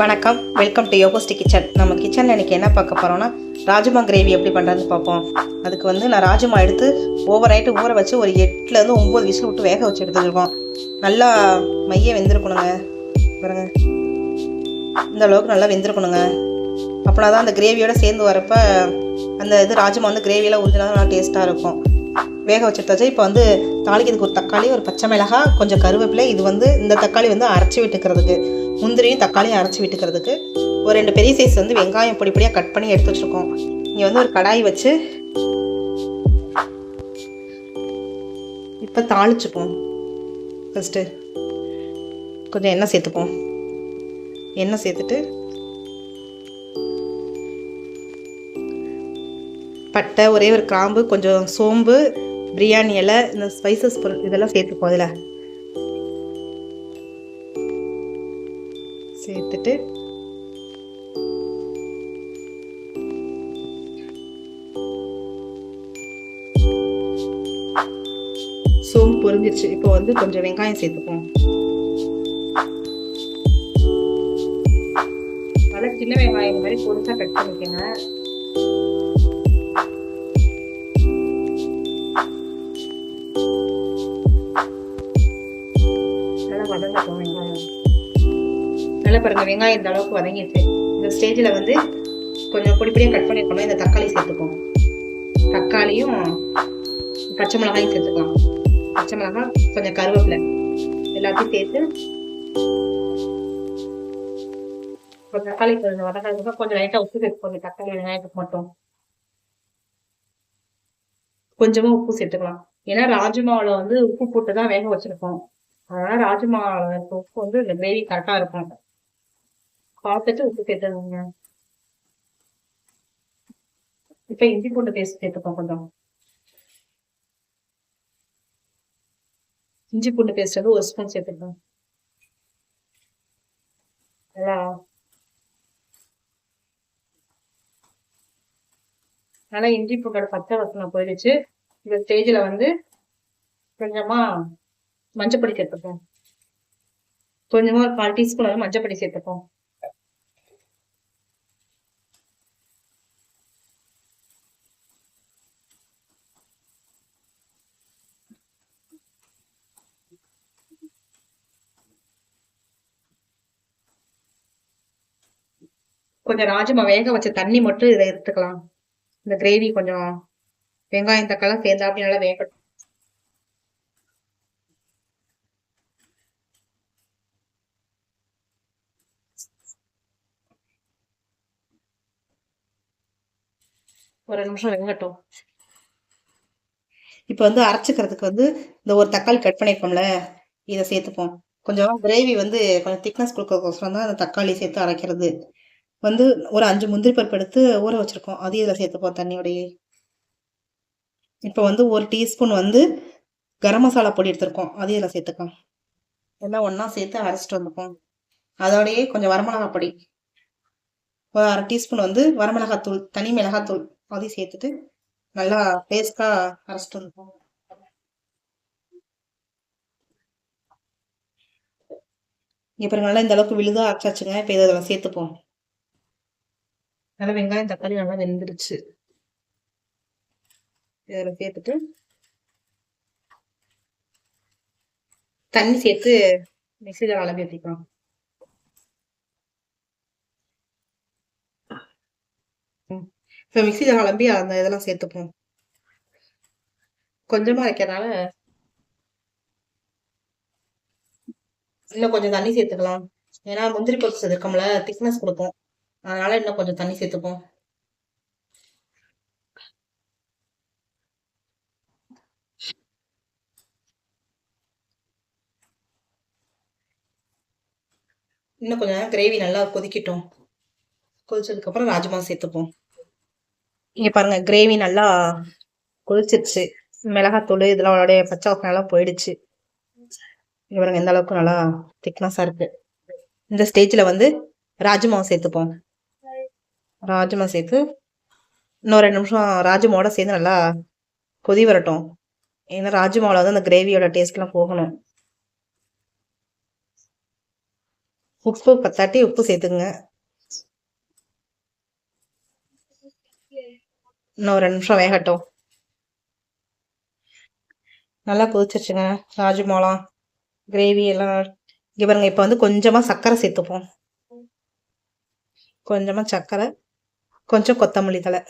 வணக்கம். Welcome to யோகோஸ்டி kitchen நம்ம கிச்சனில் இன்றைக்கி என்ன பார்க்க போகிறோம்னா ராஜ்மா கிரேவி எப்படி பண்ணுறதுன்னு பார்ப்போம். அதுக்கு வந்து நான் ராஜ்மா எடுத்து ஓவர் நைட்டு ஊற வச்சு ஒரு எட்டுலேருந்து ஒம்பது விசில் விட்டு வேக வச்சு எடுத்துருக்கோம் நல்லா மைய வெந்திருக்கணுங்க. பாருங்க. இந்த அளவுக்கு நல்லா வெந்திருக்கணுங்க. அப்படின்னா தான் அந்த கிரேவியோட சேர்ந்து வரப்போ அந்த இது ராஜ்மா வந்து கிரேவியெல்லாம் ஊற்றினா நல்லா டேஸ்ட்டாக இருக்கும். வேக வச்சுட்டாச்சு இப்போ வந்து தாளிக்கிறதுக்கு ஒரு தக்காளி ஒரு பச்சை மிளகாய் கொஞ்சம் கருவேப்பிலை இது வந்து இந்த தக்காளி வந்து அரைச்சி விட்டுக்கிறதுக்கு முந்திரியும் தக்காளியும் அரைச்சி விட்டுக்கிறதுக்கு ஒரு ரெண்டு பெரிய சைஸ் வந்து வெங்காயம் பொடி பொடியாக கட் பண்ணி எடுத்து வச்சுருக்கோம். இங்கே வந்து ஒரு கடாய் வச்சு இப்போ தாளிச்சுப்போம். ஃபஸ்ட்டு கொஞ்சம் எண்ணெய் சேர்த்துப்போம். எண்ணெய் சேர்த்துட்டு பட்டை ஒரே ஒரு கிராம்பு கொஞ்சம் சோம்பு பிரியாணி இலை இந்த ஸ்பைசஸ் பொருள் இதெல்லாம் சேர்த்துப்போம் அதில். சேர்த்துட்டு சோம்பு பொரிஞ்சிருச்சு. இப்போ வந்து கொஞ்சம் வெங்காயம் சேர்த்துப்போம். நல்லா சின்ன வெங்காயம் மாதிரி பொரிச்சா கட் பண்ணிக்கோங்க. வதங்கட்டும் வெங்காயம் நல்லா பாருங்க வெங்காயம் இந்த அளவுக்கு வதங்கிடுச்சு இந்த ஸ்டேஜில் வந்து கொஞ்சம் பொடி பொடியாக கட் பண்ணிருக்கணும் இந்த தக்காளி சேர்த்துக்கோம் தக்காளியும் பச்சை மிளகாயும் சேர்த்துக்கலாம். பச்சை மிளகாய் கொஞ்சம் கருவேப்பிலை எல்லாத்தையும் சேர்த்து இப்போ தக்காளி கொஞ்சம் வதக்கிறதுக்கு கொஞ்சம் லைட்டாக உப்பு சேர்த்துக்கோங்க. தக்காளி வெங்காயத்துக்கு மட்டும். கொஞ்சமாக உப்பு சேர்த்துக்கலாம். ஏன்னா ராஜ்மாவில் வந்து உப்பு போட்டு தான் வேக வச்சிருக்கோம். அதனால ராஜ்மா உப்பு வந்து இந்த கிரேவி கரெக்டாக இருக்கும் பார்த்துட்டு உப்பு சேர்த்துருங்க இப்போ இஞ்சி பூண்டு பேஸ்ட் சேர்த்துப்போம் கொஞ்சம். இஞ்சி பூண்டு பேஸ்ட் வந்து ஒரு ஸ்பூன் சேர்த்துக்கோங்க. நல்லா இஞ்சி பூண்டோட பச்சை வசனம் போயிடுச்சு. இந்த ஸ்டேஜில் வந்து கொஞ்சமா மஞ்சப்பொடி சேர்த்துப்போம். கொஞ்சமா ஒரு கால் டீஸ்பூன் அளவு மஞ்சப்பொடி சேர்த்துப்போம். கொஞ்சம் ராஜமா வேக வச்ச தண்ணி மட்டும் இதை எடுத்துக்கலாம். இந்த கிரேவி கொஞ்சம் வெங்காயம் தக்காளம் சேர்ந்தா அப்படி நல்லா வேகட்டும். ஒரு நிமிஷம் வெங்கட்டும். இப்போ வந்து அரைச்சிக்கிறதுக்கு வந்து இந்த ஒரு தக்காளி கட் பண்ணியிருக்கோம்ல இதை சேர்த்துப்போம். கொஞ்சம் கிரேவி வந்து கொஞ்சம் திக்னஸ் கொடுக்கறதுக்கோசரம் தான் அந்த தக்காளி சேர்த்து அரைக்கிறது. வந்து ஒரு அஞ்சு முந்திரி பருப்பு எடுத்து ஊற வச்சுருக்கோம். அது இதில் சேர்த்துப்போம் தண்ணியோடையே. இப்போ வந்து ஒரு டீஸ்பூன் வந்து கரம் மசாலா பொடி எடுத்திருக்கோம். அது இதில் சேர்த்துக்கலாம். எல்லாம் ஒன்றா சேர்த்து அரைச்சிட்டு வந்துப்போம். அதோடையே கொஞ்சம் வரமிளகாய் பொடி. ஒரு அரை டீஸ்பூன் வந்து வரமிளகாத்தூள் தனி மிளகாத்தூள். அதையும் சேர்த்துட்டு நல்லா பேஸ்டா அரைச்சிட்டு வந்துப்போம் இப்போ நல்லா இந்த அளவுக்கு விழுதா அரைச்சாச்சுங்க இப்போ இதை அதில் சேர்த்துப்போம். நல்லா வெங்காயம் தக்காளி நல்லா வெந்துருச்சு. இதில் சேர்த்துட்டு தண்ணி சேர்த்து மிக்சியில் அளவு ஏற்றிக்கலாம் இப்போ மிக்சியில் கலம்பி அந்த இதெல்லாம் சேர்த்துப்போம். கொஞ்சமாக வைக்கிறனால இன்னும் கொஞ்சம் தண்ணி சேர்த்துக்கலாம். ஏன்னா முந்திரி பருப்பு சேர்த்துக்கோம்ல திக்னஸ் கொடுப்போம் அதனால இன்னும் கொஞ்சம் தண்ணி சேர்த்துப்போம். இன்னும் கொஞ்சம் கிரேவி நல்லா கொதிக்கட்டும். கொதிச்சதுக்கப்புறம் ராஜ்மா சேர்த்துப்போம். இங்கே பாருங்கள் கிரேவி நல்லா கொதிச்சிருச்சு. மிளகாத்தூள் இதெல்லாம் அவளுடைய பச்சை வாசனை எல்லாம் போயிடுச்சு. இங்கே பாருங்கள் எந்த அளவுக்கு நல்லா திக்னஸாக இருக்குது இந்த ஸ்டேஜில் வந்து ராஜ்மாவை சேர்த்துப்போம். ராஜ்மா சேர்த்து இன்னும் ரெண்டு நிமிஷம் ராஜ்மாவோட சேர்ந்து நல்லா கொதி வரட்டும். ஏன்னா ராஜ்மாவில் வந்து அந்த கிரேவியோட டேஸ்ட்லாம் போகணும். உப்பு பத்தாட்டி உப்பு சேர்த்துக்குங்க. இன்னும் ஒரு ரெண்டு நிமிஷம் வேகட்டும். நல்லா கொதிச்சிருச்சுங்க. ராஜ்மாலாம் கிரேவி எல்லாம் இங்கே பாருங்க இப்போ வந்து கொஞ்சமாக சர்க்கரை சேர்த்துப்போம். கொஞ்சமாக சர்க்கரை கொஞ்சம் கொத்தமல்லி தழை.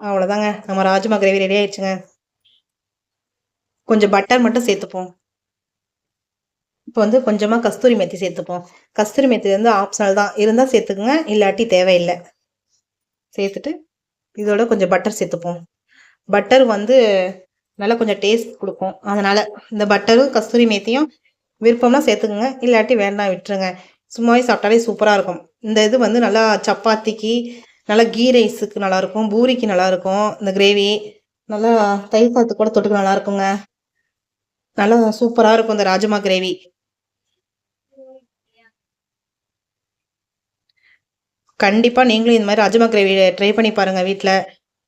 அவ்வளோதாங்க நம்ம ராஜ்மா கிரேவி ரெடி ஆயிடுச்சுங்க. கொஞ்சம் பட்டர் மட்டும் சேர்த்துப்போம். இப்போ வந்து கொஞ்சமாக கஸ்தூரி மெத்தி சேர்த்துப்போம். கஸ்தூரி மெத்தி வந்து ஆப்ஷனல் தான். இருந்தால் சேர்த்துக்குங்க. இல்லாட்டி தேவையில்லை. சேர்த்துட்டு இதோட கொஞ்சம் பட்டர் சேர்த்துப்போம். பட்டர் வந்து நல்லா கொஞ்சம் டேஸ்ட் கொடுக்கும். அதனால் இந்த பட்டரும் கஸ்தூரி மேத்தியும் விருப்பம்னா சேர்த்துக்குங்க. இல்லாட்டி வேண்டாம் விட்டுருங்க. சும்மாவே சாப்பிட்டாலே சூப்பராக இருக்கும். இந்த இது வந்து நல்லா சப்பாத்திக்கு நல்லா கீ ரைஸுக்கு நல்லாயிருக்கும். பூரிக்கு நல்லாயிருக்கும். இந்த கிரேவி நல்லா தயிர் சாத்து கூட தொட்டுக்கு நல்லாயிருக்குங்க. நல்லா சூப்பராக இருக்கும் இந்த ராஜமா கிரேவி கண்டிப்பாக நீங்களும் இந்த மாதிரி ராஜமா கிரேவி ட்ரை பண்ணி பாருங்கள் வீட்டில்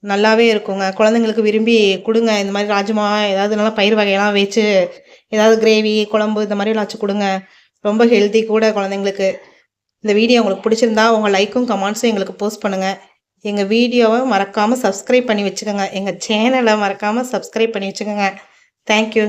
நல்லாவே இருக்குங்க. குழந்தைங்களுக்கு விரும்பி கொடுங்க. இந்த மாதிரி ராஜமா ஏதாவது நல்லா பயிர் வகையெல்லாம் வச்சு ஏதாவது கிரேவி குழம்பு இந்த மாதிரிலாம் வச்சு கொடுங்க. ரொம்ப ஹெல்த்தி கூட குழந்தைங்களுக்கு. இந்த வீடியோ உங்களுக்கு பிடிச்சிருந்தா உங்கள் லைக்கும் கமெண்ட்ஸும் எங்களுக்கு போஸ்ட் பண்ணுங்கள் எங்கள் வீடியோவை மறக்காமல் சப்ஸ்கிரைப் பண்ணி வச்சுக்கோங்க. எங்கள் சேனலை மறக்காமல் சப்ஸ்கிரைப் பண்ணி வச்சுக்கோங்க. தேங்க்யூ